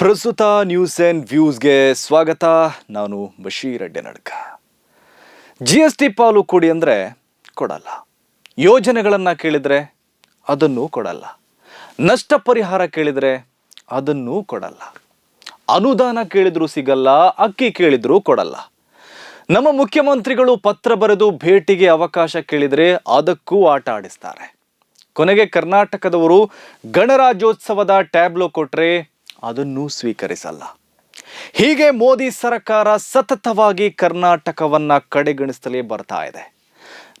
ಪ್ರಸ್ತುತ news and ವ್ಯೂಸ್ಗೆ ಸ್ವಾಗತ. ನಾನು Basheer Addenadka. G S T ಪಾಲು ಕೊಡಿ ಅಂದರೆ ಕೊಡಲ್ಲ. ಯೋಜನೆಗಳನ್ನು ಕೇಳಿದರೆ ಅದನ್ನೂ ಕೊಡಲ್ಲ. ನಷ್ಟ ಪರಿಹಾರ ಕೇಳಿದರೆ ಅದನ್ನೂ ಕೊಡಲ್ಲ. ಅನುದಾನ ಕೇಳಿದರೂ ಸಿಗಲ್ಲ, ಅಕ್ಕಿ ಕೇಳಿದರೂ ಕೊಡಲ್ಲ. ನಮ್ಮ ಮುಖ್ಯಮಂತ್ರಿಗಳು ಪತ್ರ ಬರೆದು ಭೇಟಿಗೆ ಅವಕಾಶ ಕೇಳಿದರೆ ಅದಕ್ಕೂ ಆಟ ಆಡಿಸ್ತಾರೆ. ಕೊನೆಗೆ ಕರ್ನಾಟಕದವರು ಗಣರಾಜ್ಯೋತ್ಸವದ ಟ್ಯಾಬ್ಲೋ ಕೊಟ್ರೆ ಅದನ್ನೂ ಸ್ವೀಕರಿಸಲ್ಲ. ಹೀಗೆ ಮೋದಿ ಸರ್ಕಾರ ಸತತವಾಗಿ ಕರ್ನಾಟಕವನ್ನ ಕಡೆಗಣಿಸಲೇ ಬರ್ತಾ ಇದೆ.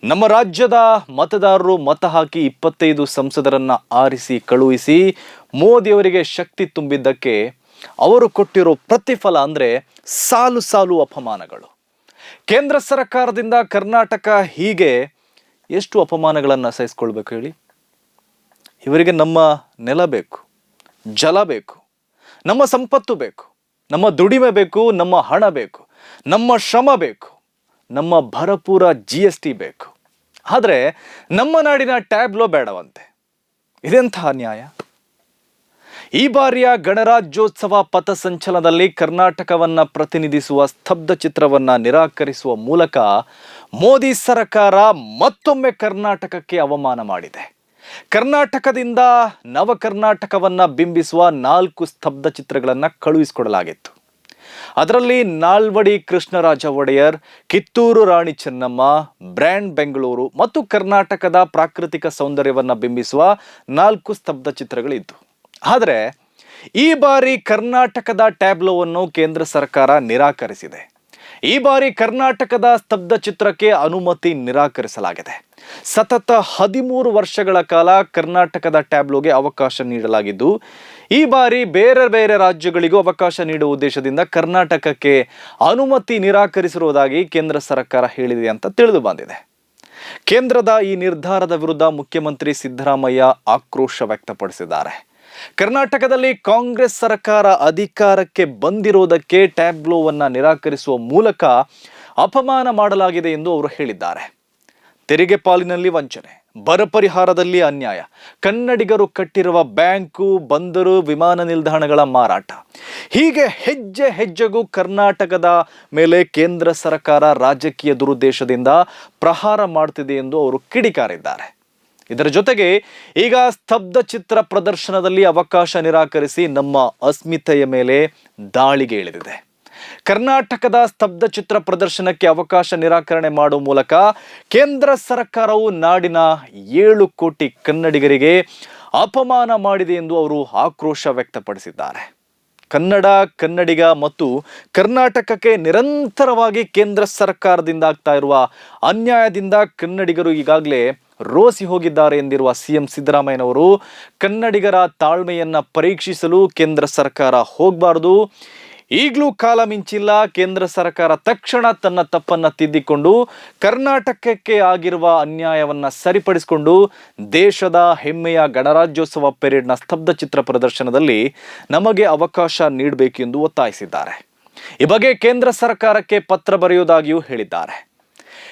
ನಮ್ಮ ರಾಜ್ಯದ ಮತದಾರರು ಮತ ಹಾಕಿ ಇಪ್ಪತ್ತೈದು ಸಂಸದರನ್ನ ಆರಿಸಿ, ಕಳುಹಿಸಿ ಮೋದಿಯವರಿಗೆ ಶಕ್ತಿ ತುಂಬಿದ್ದಕ್ಕೆ ಅವರು ಕೊಟ್ಟಿರೋ ಪ್ರತಿಫಲ ಅಂದ್ರೆ ಸಾಲು ಸಾಲು ಅಪಮಾನಗಳು. ಕೇಂದ್ರ ಸರ್ಕಾರದಿಂದ ಕರ್ನಾಟಕ ಹೀಗೆ ಎಷ್ಟು ಅಪಮಾನಗಳನ್ನು ಸಹಿಸ್ಕೊಳ್ಬೇಕು ಹೇಳಿ? ಇವರಿಗೆ ನಮ್ಮ ನೆಲ ಬೇಕು, ಜಲ ಬೇಕು ನಮ್ಮ ಸಂಪತ್ತು ಬೇಕು, ನಮ್ಮ ದುಡಿಮೆ ಬೇಕು, ನಮ್ಮ ಹಣ ಬೇಕು, ನಮ್ಮ ಶ್ರಮ ಬೇಕು, ನಮ್ಮ ಭರಪೂರ ಜಿ ಎಸ್ ಟಿ ಬೇಕು. ಆದರೆ ನಮ್ಮ ನಾಡಿನ ಟ್ಯಾಬ್ಲೋ ಬೇಡವಂತೆ. ಇದೆಂತಹ ನ್ಯಾಯ? ಈ ಬಾರಿಯ ಗಣರಾಜ್ಯೋತ್ಸವ ಪಥಸಂಚಲನದಲ್ಲಿ ಕರ್ನಾಟಕವನ್ನು ಪ್ರತಿನಿಧಿಸುವ ಸ್ತಬ್ಧ ಚಿತ್ರವನ್ನು ನಿರಾಕರಿಸುವ ಮೂಲಕ ಮೋದಿ ಸರ್ಕಾರ ಮತ್ತೊಮ್ಮೆ ಕರ್ನಾಟಕಕ್ಕೆ ಅವಮಾನ ಮಾಡಿದೆ. ಕರ್ನಾಟಕದಿಂದ ನವ ಕರ್ನಾಟಕವನ್ನು ಬಿಂಬಿಸುವ ನಾಲ್ಕು ಸ್ತಬ್ಧ ಚಿತ್ರಗಳನ್ನು ಕಳುಹಿಸಿಕೊಡಲಾಗಿತ್ತು. ಅದರಲ್ಲಿ ನಾಲ್ವಡಿ ಕೃಷ್ಣರಾಜ ಒಡೆಯರ್, ಕಿತ್ತೂರು ರಾಣಿ ಚೆನ್ನಮ್ಮ, ಬ್ರ್ಯಾಂಡ್ ಬೆಂಗಳೂರು ಮತ್ತು ಕರ್ನಾಟಕದ ಪ್ರಾಕೃತಿಕ ಸೌಂದರ್ಯವನ್ನು ಬಿಂಬಿಸುವ ನಾಲ್ಕು ಸ್ತಬ್ಧ ಚಿತ್ರಗಳಿದ್ದು. ಆದರೆ ಈ ಬಾರಿ ಕರ್ನಾಟಕದ ಟ್ಯಾಬ್ಲೋವನ್ನು ಕೇಂದ್ರ ಸರ್ಕಾರ ನಿರಾಕರಿಸಿದೆ. ಈ ಬಾರಿ ಕರ್ನಾಟಕದ ಸ್ತಬ್ಧ ಚಿತ್ರಕ್ಕೆ ಅನುಮತಿ ನಿರಾಕರಿಸಲಾಗಿದೆ. ಸತತ ಹದಿಮೂರು ವರ್ಷಗಳ ಕಾಲ ಕರ್ನಾಟಕದ ಟ್ಯಾಬ್ಲೋಗೆ ಅವಕಾಶ ನೀಡಲಾಗಿದ್ದು, ಈ ಬಾರಿ ಬೇರೆ ಬೇರೆ ರಾಜ್ಯಗಳಿಗೂ ಅವಕಾಶ ನೀಡುವ ಉದ್ದೇಶದಿಂದ ಕರ್ನಾಟಕಕ್ಕೆ ಅನುಮತಿ ನಿರಾಕರಿಸಿರುವುದಾಗಿ ಕೇಂದ್ರ ಸರ್ಕಾರ ಹೇಳಿದೆ ಅಂತ ತಿಳಿದು ಬಂದಿದೆ. ಕೇಂದ್ರದ ಈ ನಿರ್ಧಾರದ ವಿರುದ್ಧ ಮುಖ್ಯಮಂತ್ರಿ ಸಿದ್ದರಾಮಯ್ಯ ಆಕ್ರೋಶ ವ್ಯಕ್ತಪಡಿಸಿದ್ದಾರೆ. ಕರ್ನಾಟಕದಲ್ಲಿ ಕಾಂಗ್ರೆಸ್ ಸರ್ಕಾರ ಅಧಿಕಾರಕ್ಕೆ ಬಂದಿರೋದಕ್ಕೆ ಟ್ಯಾಬ್ಲೋವನ್ನು ನಿರಾಕರಿಸುವ ಮೂಲಕ ಅಪಮಾನ ಮಾಡಲಾಗಿದೆ ಎಂದು ಅವರು ಹೇಳಿದ್ದಾರೆ. ತೆರಿಗೆ ಪಾಲಿನಲ್ಲಿ ವಂಚನೆ, ಬರ ಪರಿಹಾರದಲ್ಲಿ ಅನ್ಯಾಯ, ಕನ್ನಡಿಗರು ಕಟ್ಟಿರುವ ಬ್ಯಾಂಕು, ಬಂದರು, ವಿಮಾನ ನಿಲ್ದಾಣಗಳ ಮಾರಾಟ. ಹೀಗೆ ಹೆಜ್ಜೆ ಹೆಜ್ಜೆಗೂ ಕರ್ನಾಟಕದ ಮೇಲೆ ಕೇಂದ್ರ ಸರ್ಕಾರ ರಾಜಕೀಯ ದುರುದ್ದೇಶದಿಂದ ಪ್ರಹಾರ ಮಾಡ್ತಿದೆ ಎಂದು ಅವರು ಕಿಡಿಕಾರಿದ್ದಾರೆ. ಇದರ ಜೊತೆಗೆ ಈಗ ಸ್ತಬ್ಧ ಚಿತ್ರ ಪ್ರದರ್ಶನದಲ್ಲಿ ಅವಕಾಶ ನಿರಾಕರಿಸಿ ನಮ್ಮ ಅಸ್ಮಿತೆಯ ಮೇಲೆ ದಾಳಿಗೆ ಇಳಿದಿದೆ. ಕರ್ನಾಟಕದ ಸ್ತಬ್ಧ ಚಿತ್ರ ಪ್ರದರ್ಶನಕ್ಕೆ ಅವಕಾಶ ನಿರಾಕರಣೆ ಮಾಡುವ ಮೂಲಕ ಕೇಂದ್ರ ಸರ್ಕಾರವು ನಾಡಿನ ಏಳು ಕೋಟಿ ಕನ್ನಡಿಗರಿಗೆ ಅಪಮಾನ ಮಾಡಿದೆ ಎಂದು ಅವರು ಆಕ್ರೋಶ ವ್ಯಕ್ತಪಡಿಸಿದ್ದಾರೆ. ಕನ್ನಡ, ಕನ್ನಡಿಗ ಮತ್ತು ಕರ್ನಾಟಕಕ್ಕೆ ನಿರಂತರವಾಗಿ ಕೇಂದ್ರ ಸರ್ಕಾರದಿಂದ ಆಗ್ತಾ ಇರುವ ಅನ್ಯಾಯದಿಂದ ಕನ್ನಡಿಗರು ಈಗಾಗಲೇ ರೋಸಿ ಹೋಗಿದ್ದಾರೆ ಎಂದಿರುವ ಸಿಎಂ ಸಿದ್ದರಾಮಯ್ಯನವರು, ಕನ್ನಡಿಗರ ತಾಳ್ಮೆಯನ್ನ ಪರೀಕ್ಷಿಸಲು ಕೇಂದ್ರ ಸರ್ಕಾರ ಹೋಗಬಾರದು. ಈಗಲೂ ಕಾಲ ಮಿಂಚಿಲ್ಲ, ಕೇಂದ್ರ ಸರ್ಕಾರ ತಕ್ಷಣ ತನ್ನ ತಪ್ಪನ್ನ ತಿದ್ದಿಕೊಂಡು, ಕರ್ನಾಟಕಕ್ಕೆ ಆಗಿರುವ ಅನ್ಯಾಯವನ್ನ ಸರಿಪಡಿಸಿಕೊಂಡು, ದೇಶದ ಹೆಮ್ಮೆಯ ಗಣರಾಜ್ಯೋತ್ಸವ ಪೆರೇಡ್ನ ಸ್ತಬ್ಧ ಚಿತ್ರ ಪ್ರದರ್ಶನದಲ್ಲಿ ನಮಗೆ ಅವಕಾಶ ನೀಡಬೇಕು ಎಂದು ಒತ್ತಾಯಿಸಿದ್ದಾರೆ. ಈ ಬಗ್ಗೆ ಕೇಂದ್ರ ಸರ್ಕಾರಕ್ಕೆ ಪತ್ರ ಬರೆಯುವುದಾಗಿಯೂ ಹೇಳಿದ್ದಾರೆ.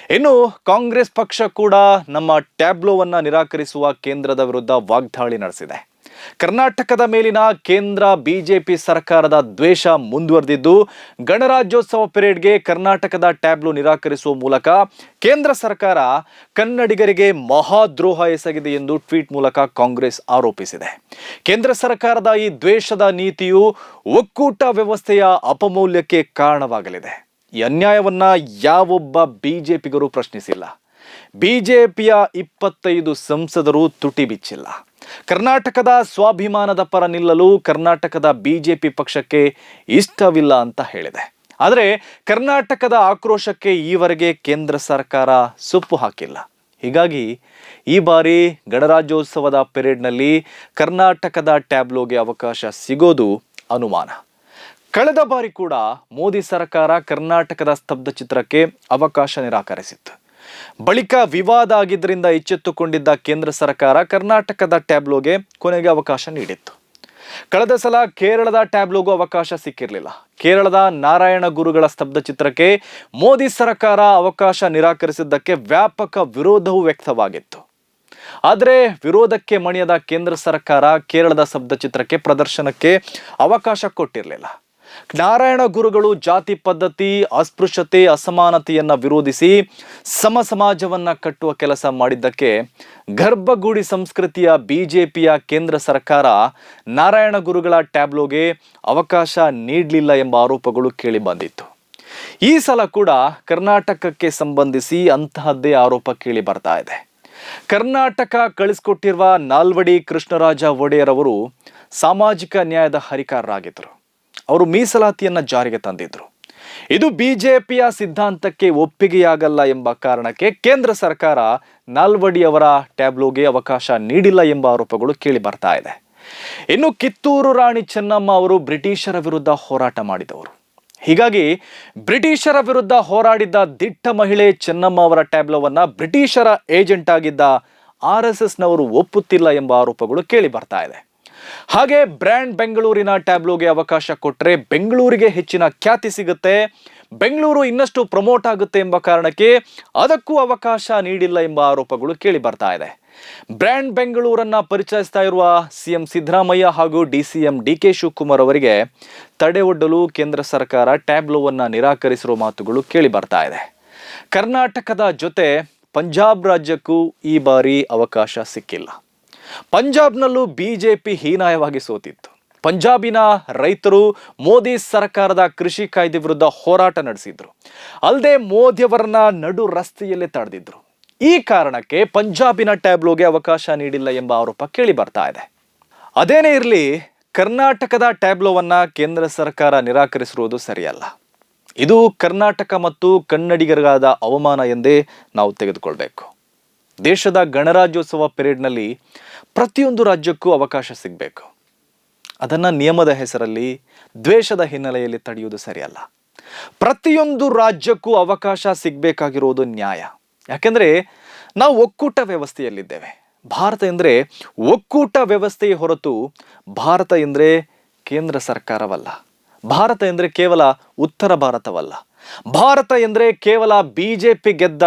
ಇನ್ನು ಕಾಂಗ್ರೆಸ್ ಪಕ್ಷ ಕೂಡ ನಮ್ಮ ಟ್ಯಾಬ್ಲೋವನ್ನ ನಿರಾಕರಿಸುವ ಕೇಂದ್ರದ ವಿರುದ್ಧ ವಾಗ್ದಾಳಿ ನಡೆಸಿದೆ. ಕರ್ನಾಟಕದ ಮೇಲಿನ ಕೇಂದ್ರ ಬಿಜೆಪಿ ಸರ್ಕಾರದ ದ್ವೇಷ ಮುಂದುವರೆದಿದ್ದು, ಗಣರಾಜ್ಯೋತ್ಸವ ಪೆರೇಡ್ಗೆ ಕರ್ನಾಟಕದ ಟ್ಯಾಬ್ಲೋ ನಿರಾಕರಿಸುವ ಮೂಲಕ ಕೇಂದ್ರ ಸರ್ಕಾರ ಕನ್ನಡಿಗರಿಗೆ ಮಹಾದ್ರೋಹ ಎಸಗಿದೆ ಎಂದು ಟ್ವೀಟ್ ಮೂಲಕ ಕಾಂಗ್ರೆಸ್ ಆರೋಪಿಸಿದೆ. ಕೇಂದ್ರ ಸರ್ಕಾರದ ಈ ದ್ವೇಷದ ನೀತಿಯು ಒಕ್ಕೂಟ ವ್ಯವಸ್ಥೆಯ ಅಪಮೌಲ್ಯಕ್ಕೆ ಕಾರಣವಾಗಲಿದೆ. ಈ ಅನ್ಯಾಯವನ್ನು ಯಾವೊಬ್ಬ ಬಿಜೆಪಿಗರು ಪ್ರಶ್ನಿಸಿಲ್ಲ. ಬಿ ಜೆ ಪಿಯ ಇಪ್ಪತ್ತೈದು ಸಂಸದರು ತುಟಿ ಬಿಚ್ಚಿಲ್ಲ. ಕರ್ನಾಟಕದ ಸ್ವಾಭಿಮಾನದ ಪರ ನಿಲ್ಲಲು ಕರ್ನಾಟಕದ ಬಿ ಜೆ ಪಿ ಪಕ್ಷಕ್ಕೆ ಇಷ್ಟವಿಲ್ಲ ಅಂತ ಹೇಳಿದೆ. ಆದರೆ ಕರ್ನಾಟಕದ ಆಕ್ರೋಶಕ್ಕೆ ಈವರೆಗೆ ಕೇಂದ್ರ ಸರ್ಕಾರ ಸೊಪ್ಪು ಹಾಕಿಲ್ಲ. ಹೀಗಾಗಿ ಈ ಬಾರಿ ಗಣರಾಜ್ಯೋತ್ಸವದ ಪೆರೇಡ್ನಲ್ಲಿ ಕರ್ನಾಟಕದ ಟ್ಯಾಬ್ಲೋಗೆ ಅವಕಾಶ ಸಿಗೋದು ಅನುಮಾನ. ಕಳೆದ ಬಾರಿ ಕೂಡ ಮೋದಿ ಸರ್ಕಾರ ಕರ್ನಾಟಕದ ಸ್ತಬ್ಧ ಚಿತ್ರಕ್ಕೆ ಅವಕಾಶ ನಿರಾಕರಿಸಿತ್ತು. ಬಳಿಕ ವಿವಾದ ಆಗಿದ್ದರಿಂದ ಎಚ್ಚೆತ್ತುಕೊಂಡಿದ್ದ ಕೇಂದ್ರ ಸರ್ಕಾರ ಕರ್ನಾಟಕದ ಟ್ಯಾಬ್ಲೋಗೆ ಕೊನೆಗೆ ಅವಕಾಶ ನೀಡಿತ್ತು. ಕಳೆದ ಸಲ ಕೇರಳದ ಟ್ಯಾಬ್ಲೋಗೂ ಅವಕಾಶ ಸಿಕ್ಕಿರಲಿಲ್ಲ. ಕೇರಳದ ನಾರಾಯಣ ಗುರುಗಳ ಸ್ತಬ್ಧ ಚಿತ್ರಕ್ಕೆ ಮೋದಿ ಸರ್ಕಾರ ಅವಕಾಶ ನಿರಾಕರಿಸಿದ್ದಕ್ಕೆ ವ್ಯಾಪಕ ವಿರೋಧವೂ ವ್ಯಕ್ತವಾಗಿತ್ತು. ಆದರೆ ವಿರೋಧಕ್ಕೆ ಮಣಿಯದ ಕೇಂದ್ರ ಸರ್ಕಾರ ಕೇರಳದ ಸ್ತಬ್ಧ ಚಿತ್ರಕ್ಕೆ ಪ್ರದರ್ಶನಕ್ಕೆ ಅವಕಾಶ ಕೊಟ್ಟಿರಲಿಲ್ಲ. ನಾರಾಯಣ ಗುರುಗಳು ಜಾತಿ ಪದ್ಧತಿ, ಅಸ್ಪೃಶ್ಯತೆ, ಅಸಮಾನತೆಯನ್ನ ವಿರೋಧಿಸಿ ಸಮ ಸಮಾಜವನ್ನ ಕಟ್ಟುವ ಕೆಲಸ ಮಾಡಿದ್ದಕ್ಕೆ ಗರ್ಭಗೂಡಿ ಸಂಸ್ಕೃತಿಯ ಬಿಜೆಪಿಯ ಕೇಂದ್ರ ಸರ್ಕಾರ ನಾರಾಯಣ ಗುರುಗಳ ಟ್ಯಾಬ್ಲೋಗೆ ಅವಕಾಶ ನೀಡಲಿಲ್ಲ ಎಂಬ ಆರೋಪಗಳು ಕೇಳಿ ಬಂದಿತ್ತು. ಈ ಸಲ ಕೂಡ ಕರ್ನಾಟಕಕ್ಕೆ ಸಂಬಂಧಿಸಿ ಅಂತಹದ್ದೇ ಆರೋಪ ಕೇಳಿ ಬರ್ತಾ ಇದೆ. ಕರ್ನಾಟಕ ಕಳಿಸ್ಕೊಟ್ಟಿರುವ ನಾಲ್ವಡಿ ಕೃಷ್ಣರಾಜ ಒಡೆಯರ್ ಅವರು ಸಾಮಾಜಿಕ ನ್ಯಾಯದ ಹರಿಕಾರರಾಗಿದ್ದರು. ಅವರು ಮೀಸಲಾತಿಯನ್ನ ಜಾರಿಗೆ ತಂದಿದ್ರು. ಇದು ಬಿಜೆಪಿಯ ಸಿದ್ಧಾಂತಕ್ಕೆ ಒಪ್ಪಿಗೆಯಾಗಲ್ಲ ಎಂಬ ಕಾರಣಕ್ಕೆ ಕೇಂದ್ರ ಸರ್ಕಾರ ನಾಲ್ವಡಿ ಅವರ ಟ್ಯಾಬ್ಲೋಗೆ ಅವಕಾಶ ನೀಡಿಲ್ಲ ಎಂಬ ಆರೋಪಗಳು ಕೇಳಿ ಬರ್ತಾ ಇದೆ. ಇನ್ನು ಕಿತ್ತೂರು ರಾಣಿ ಚೆನ್ನಮ್ಮ ಅವರು ಬ್ರಿಟಿಷರ ವಿರುದ್ಧ ಹೋರಾಟ ಮಾಡಿದವರು. ಹೀಗಾಗಿ ಬ್ರಿಟಿಷರ ವಿರುದ್ಧ ಹೋರಾಡಿದ್ದ ದಿಟ್ಟ ಮಹಿಳೆ ಚೆನ್ನಮ್ಮ ಅವರ ಟ್ಯಾಬ್ಲೋವನ್ನ ಬ್ರಿಟಿಷರ ಏಜೆಂಟ್ ಆಗಿದ್ದ ಆರ್ ಎಸ್ ಎಸ್ನವರು ಒಪ್ಪುತ್ತಿಲ್ಲ ಎಂಬ ಆರೋಪಗಳು ಕೇಳಿ ಬರ್ತಾ ಇದೆ. ಹಾಗೆ ಬ್ರ್ಯಾಂಡ್ ಬೆಂಗಳೂರಿನ ಟ್ಯಾಬ್ಲೋಗೆ ಅವಕಾಶ ಕೊಟ್ಟರೆ ಬೆಂಗಳೂರಿಗೆ ಹೆಚ್ಚಿನ ಖ್ಯಾತಿ ಸಿಗುತ್ತೆ. ಬೆಂಗಳೂರು ಇನ್ನಷ್ಟು ಪ್ರಮೋಟ್ ಆಗುತ್ತೆ ಎಂಬ ಕಾರಣಕ್ಕೆ ಅದಕ್ಕೂ ಅವಕಾಶ ನೀಡಿಲ್ಲ ಎಂಬ ಆರೋಪಗಳು ಕೇಳಿ ಬರ್ತಾ ಇದೆ. ಬ್ರ್ಯಾಂಡ್ ಬೆಂಗಳೂರನ್ನ ಪರಿಚಯಿಸ್ತಾ ಇರುವ ಸಿಎಂ ಸಿದ್ದರಾಮಯ್ಯ ಹಾಗೂ D C M D K Shivakumar ಅವರಿಗೆ ತಡೆ ಒಡ್ಡಲು ಕೇಂದ್ರ ಸರ್ಕಾರ ಟ್ಯಾಬ್ಲೋವನ್ನು ನಿರಾಕರಿಸಿರುವ ಮಾತುಗಳು ಕೇಳಿ ಬರ್ತಾ ಇದೆ. ಕರ್ನಾಟಕದ ಜೊತೆ ಪಂಜಾಬ್ ರಾಜ್ಯಕ್ಕೂ ಈ ಬಾರಿ ಅವಕಾಶ ಸಿಕ್ಕಿಲ್ಲ. ಪಂಜಾಬ್ನಲ್ಲೂ ಬಿಜೆಪಿ ಹೀನಾಯವಾಗಿ ಸೋತಿತ್ತು. ಪಂಜಾಬಿನ ರೈತರು ಮೋದಿ ಸರ್ಕಾರದ ಕೃಷಿ ಕಾಯ್ದೆ ವಿರುದ್ಧ ಹೋರಾಟ ನಡೆಸಿದ್ರು. ಅಲ್ಲದೆ ಮೋದಿಯವರನ್ನ ನಡು ರಸ್ತೆಯಲ್ಲೇ ತಡೆದಿದ್ರು. ಈ ಕಾರಣಕ್ಕೆ ಪಂಜಾಬಿನ ಟ್ಯಾಬ್ಲೋಗೆ ಅವಕಾಶ ನೀಡಿಲ್ಲ ಎಂಬ ಆರೋಪ ಕೇಳಿ ಬರ್ತಾ ಇದೆ. ಅದೇನೇ ಇರಲಿ, ಕರ್ನಾಟಕದ ಟ್ಯಾಬ್ಲೋವನ್ನ ಕೇಂದ್ರ ಸರ್ಕಾರ ನಿರಾಕರಿಸಿರುವುದು ಸರಿಯಲ್ಲ. ಇದು ಕರ್ನಾಟಕ ಮತ್ತು ಕನ್ನಡಿಗರಿಗಾದ ಅವಮಾನ ಎಂದೇ ನಾವು ತೆಗೆದುಕೊಳ್ಬೇಕು. ದೇಶದ ಗಣರಾಜ್ಯೋತ್ಸವ ಪೆರೇಡ್ನಲ್ಲಿ ಪ್ರತಿಯೊಂದು ರಾಜ್ಯಕ್ಕೂ ಅವಕಾಶ ಸಿಗಬೇಕು. ಅದನ್ನು ನಿಯಮದ ಹೆಸರಲ್ಲಿ ದ್ವೇಷದ ಹಿನ್ನೆಲೆಯಲ್ಲಿ ತಡೆಯುವುದು ಸರಿಯಲ್ಲ. ಪ್ರತಿಯೊಂದು ರಾಜ್ಯಕ್ಕೂ ಅವಕಾಶ ಸಿಗಬೇಕಾಗಿರುವುದು ನ್ಯಾಯ. ಯಾಕೆಂದರೆ ನಾವು ಒಕ್ಕೂಟ ವ್ಯವಸ್ಥೆಯಲ್ಲಿದ್ದೇವೆ. ಭಾರತ ಎಂದರೆ ಒಕ್ಕೂಟ ವ್ಯವಸ್ಥೆಯ ಹೊರತು ಭಾರತ ಎಂದರೆ ಕೇಂದ್ರ ಸರ್ಕಾರವಲ್ಲ. ಭಾರತ ಎಂದರೆ ಕೇವಲ ಉತ್ತರ ಭಾರತವಲ್ಲ. ಭಾರತ ಎಂದರೆ ಕೇವಲ ಬಿಜೆಪಿ ಗೆದ್ದ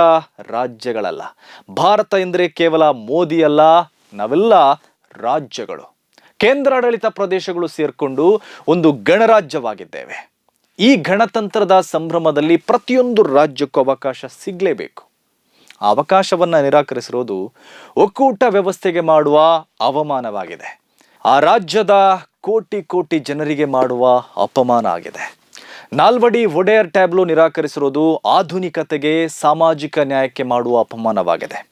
ರಾಜ್ಯಗಳಲ್ಲ. ಭಾರತ ಎಂದರೆ ಕೇವಲ ಮೋದಿ ಅಲ್ಲ, ನಾವೆಲ್ಲ ರಾಜ್ಯಗಳು. ಕೇಂದ್ರಾಡಳಿತ ಪ್ರದೇಶಗಳು ಸೇರ್ಕೊಂಡು ಒಂದು ಗಣರಾಜ್ಯವಾಗಿದ್ದೇವೆ. ಈ ಗಣತಂತ್ರದ ಸಂಭ್ರಮದಲ್ಲಿ ಪ್ರತಿಯೊಂದು ರಾಜ್ಯಕ್ಕೂ ಅವಕಾಶ ಸಿಗಲೇಬೇಕು. ಆ ಅವಕಾಶವನ್ನು ನಿರಾಕರಿಸಿರೋದು ಒಕ್ಕೂಟ ವ್ಯವಸ್ಥೆಗೆ ಮಾಡುವ ಅವಮಾನವಾಗಿದೆ. ಆ ರಾಜ್ಯದ ಕೋಟಿ ಕೋಟಿ ಜನರಿಗೆ ಮಾಡುವ ಅಪಮಾನ ಆಗಿದೆ. ನಾಲ್ವಡಿ ಒಡೆಯರ್ ಟ್ಯಾಬ್ಲೋ ನಿರಾಕರಿಸಿರುವುದು ಆಧುನಿಕತೆಗೆ ಸಾಮಾಜಿಕ ನ್ಯಾಯಕ್ಕೆ ಮಾಡುವ ಅಪಮಾನವಾಗಿದೆ.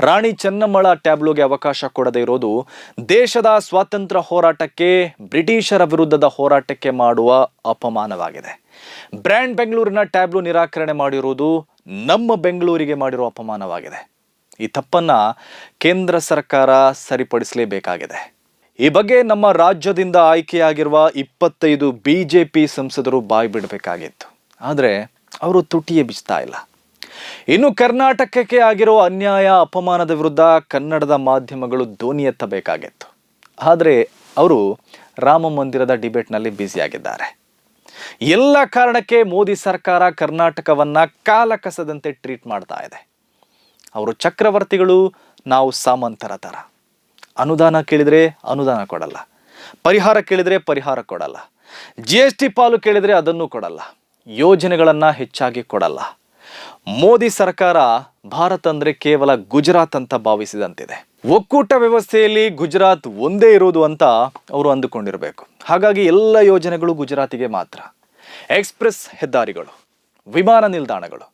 ರಾಣಿ ಚೆನ್ನಮ್ಮಳ ಟ್ಯಾಬ್ಲೋಗೆ ಅವಕಾಶ ಕೊಡದೇ ಇರೋದು ದೇಶದ ಸ್ವಾತಂತ್ರ್ಯ ಹೋರಾಟಕ್ಕೆ, ಬ್ರಿಟಿಷರ ವಿರುದ್ಧದ ಹೋರಾಟಕ್ಕೆ ಮಾಡುವ ಅಪಮಾನವಾಗಿದೆ. ಬ್ರ್ಯಾಂಡ್ ಬೆಂಗಳೂರಿನ ಟ್ಯಾಬ್ಲೋ ನಿರಾಕರಣೆ ಮಾಡಿರುವುದು ನಮ್ಮ ಬೆಂಗಳೂರಿಗೆ ಮಾಡಿರುವ ಅಪಮಾನವಾಗಿದೆ. ಈ ತಪ್ಪನ್ನು ಕೇಂದ್ರ ಸರ್ಕಾರ ಸರಿಪಡಿಸಲೇಬೇಕಾಗಿದೆ. ಈ ಬಗ್ಗೆ ನಮ್ಮ ರಾಜ್ಯದಿಂದ ಆಯ್ಕೆಯಾಗಿರುವ ಇಪ್ಪತ್ತೈದು ಬಿ ಜೆ ಪಿ ಸಂಸದರು ಬಾಯಿ ಬಿಡಬೇಕಾಗಿತ್ತು. ಆದರೆ ಅವರು ತುಟಿಯೇ ಬಿಚ್ತಾ ಇಲ್ಲ. ಇನ್ನು ಕರ್ನಾಟಕಕ್ಕೆ ಆಗಿರೋ ಅನ್ಯಾಯ, ಅಪಮಾನದ ವಿರುದ್ಧ ಕನ್ನಡದ ಮಾಧ್ಯಮಗಳು ಧ್ವನಿ ಎತ್ತಬೇಕಾಗಿತ್ತು. ಆದರೆ ಅವರು ರಾಮ ಮಂದಿರದ ಡಿಬೇಟ್ನಲ್ಲಿ ಬ್ಯುಸಿಯಾಗಿದ್ದಾರೆ. ಎಲ್ಲ ಕಾರಣಕ್ಕೆ ಮೋದಿ ಸರ್ಕಾರ ಕರ್ನಾಟಕವನ್ನು ಕಾಲಕಸದಂತೆ ಟ್ರೀಟ್ ಮಾಡ್ತಾ ಇದೆ. ಅವರು ಚಕ್ರವರ್ತಿಗಳು, ನಾವು ಸಾಮಂತರ ಥರ ಅನುದಾನ ಕೇಳಿದರೆ ಅನುದಾನ ಕೊಡಲ್ಲ. ಪರಿಹಾರ ಕೇಳಿದರೆ ಪರಿಹಾರ ಕೊಡಲ್ಲ. ಜಿ ಎಸ್ ಟಿ ಪಾಲು ಕೇಳಿದರೆ ಅದನ್ನು ಕೊಡಲ್ಲ. ಯೋಜನೆಗಳನ್ನು ಹೆಚ್ಚಾಗಿ ಕೊಡಲ್ಲ. ಮೋದಿ ಸರ್ಕಾರ ಭಾರತ ಅಂದರೆ ಕೇವಲ ಗುಜರಾತ್ ಅಂತ ಭಾವಿಸಿದಂತಿದೆ. ಒಕ್ಕೂಟ ವ್ಯವಸ್ಥೆಯಲ್ಲಿ ಗುಜರಾತ್ ಒಂದೇ ಇರೋದು ಅಂತ ಅವರು ಅಂದುಕೊಂಡಿರಬೇಕು. ಹಾಗಾಗಿ ಎಲ್ಲ ಯೋಜನೆಗಳು ಗುಜರಾತಿಗೆ ಮಾತ್ರ. ಎಕ್ಸ್ಪ್ರೆಸ್ ಹೆದ್ದಾರಿಗಳು, ವಿಮಾನ ನಿಲ್ದಾಣಗಳು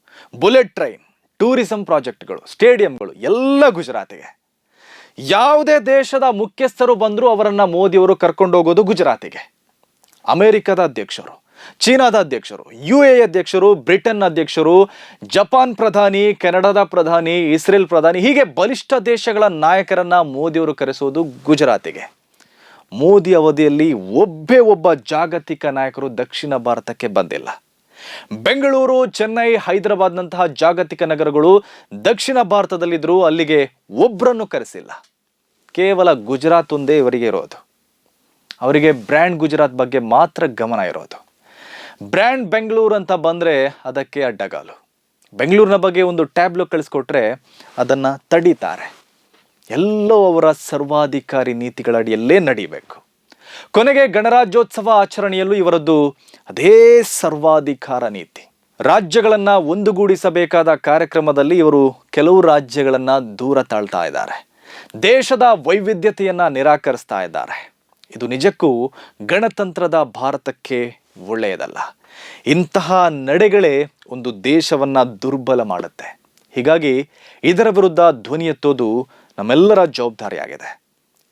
ಬುಲೆಟ್ ಟ್ರೈನ್ ಟೂರಿಸಂ ಪ್ರಾಜೆಕ್ಟ್ಗಳು ಸ್ಟೇಡಿಯಂಗಳು ಎಲ್ಲ ಗುಜರಾತಿಗೆ. ಯಾವುದೇ ದೇಶದ ಮುಖ್ಯಸ್ಥರು ಬಂದರೂ ಅವರನ್ನು ಮೋದಿಯವರು ಕರ್ಕೊಂಡು ಹೋಗೋದು ಗುಜರಾತಿಗೆ. ಅಮೆರಿಕದ ಅಧ್ಯಕ್ಷರು, ಚೀನಾದ ಅಧ್ಯಕ್ಷರು, ಯು ಎ ಅಧ್ಯಕ್ಷರು, ಬ್ರಿಟನ್ ಅಧ್ಯಕ್ಷರು, ಜಪಾನ್ ಪ್ರಧಾನಿ, ಕೆನಡಾದ ಪ್ರಧಾನಿ, ಇಸ್ರೇಲ್ ಪ್ರಧಾನಿ, ಹೀಗೆ ಬಲಿಷ್ಠ ದೇಶಗಳ ನಾಯಕರನ್ನ ಮೋದಿಯವರು ಕರೆಸೋದು ಗುಜರಾತಿಗೆ. ಮೋದಿ ಅವಧಿಯಲ್ಲಿ ಒಬ್ಬೇ ಒಬ್ಬ ಜಾಗತಿಕ ನಾಯಕರು ದಕ್ಷಿಣ ಭಾರತಕ್ಕೆ ಬಂದಿಲ್ಲ. ಬೆಂಗಳೂರು, ಚೆನ್ನೈ, ಹೈದರಾಬಾದ್ನಂತಹ ಜಾಗತಿಕ ನಗರಗಳು ದಕ್ಷಿಣ ಭಾರತದಲ್ಲಿದ್ದರೂ ಅಲ್ಲಿಗೆ ಒಬ್ಬರನ್ನು ಕರೆಸಿಲ್ಲ. ಕೇವಲ ಗುಜರಾತ್ ಒಂದೇ ಇವರಿಗೆ ಇರೋದು. ಅವರಿಗೆ ಬ್ರ್ಯಾಂಡ್ ಗುಜರಾತ್ ಬಗ್ಗೆ ಮಾತ್ರ ಗಮನ ಇರೋದು. ಬ್ರ್ಯಾಂಡ್ ಬೆಂಗಳೂರು ಅಂತ ಬಂದರೆ ಅದಕ್ಕೆ ಅಡ್ಡಗಾಲು. ಬೆಂಗಳೂರಿನ ಬಗ್ಗೆ ಒಂದು ಟ್ಯಾಬ್ಲೆಟ್ ಕಳಿಸ್ಕೊಟ್ರೆ ಅದನ್ನು ತಡೀತಾರೆ. ಎಲ್ಲೋ ಅವರ ಸರ್ವಾಧಿಕಾರಿ ನೀತಿಗಳ ಅಡಿಯಲ್ಲೇ ನಡೀಬೇಕು. ಕೊನೆಗೆ ಗಣರಾಜ್ಯೋತ್ಸವ ಆಚರಣೆಯಲ್ಲೂ ಇವರದ್ದು ಅದೇ ಸರ್ವಾಧಿಕಾರ ನೀತಿ. ರಾಜ್ಯಗಳನ್ನ ಒಂದುಗೂಡಿಸಬೇಕಾದ ಕಾರ್ಯಕ್ರಮದಲ್ಲಿ ಇವರು ಕೆಲವು ರಾಜ್ಯಗಳನ್ನ ದೂರ ತಾಳ್ತಾ ಇದ್ದಾರೆ. ದೇಶದ ವೈವಿಧ್ಯತೆಯನ್ನ ನಿರಾಕರಿಸ್ತಾ ಇದ್ದಾರೆ. ಇದು ನಿಜಕ್ಕೂ ಗಣತಂತ್ರದ ಭಾರತಕ್ಕೆ ಒಳ್ಳೆಯದಲ್ಲ. ಇಂತಹ ನಡೆಗಳೇ ಒಂದು ದೇಶವನ್ನ ದುರ್ಬಲ ಮಾಡುತ್ತೆ. ಹೀಗಾಗಿ ಇದರ ವಿರುದ್ಧ ಧ್ವನಿ ಎತ್ತೋದು ನಮ್ಮೆಲ್ಲರ ಜವಾಬ್ದಾರಿಯಾಗಿದೆ.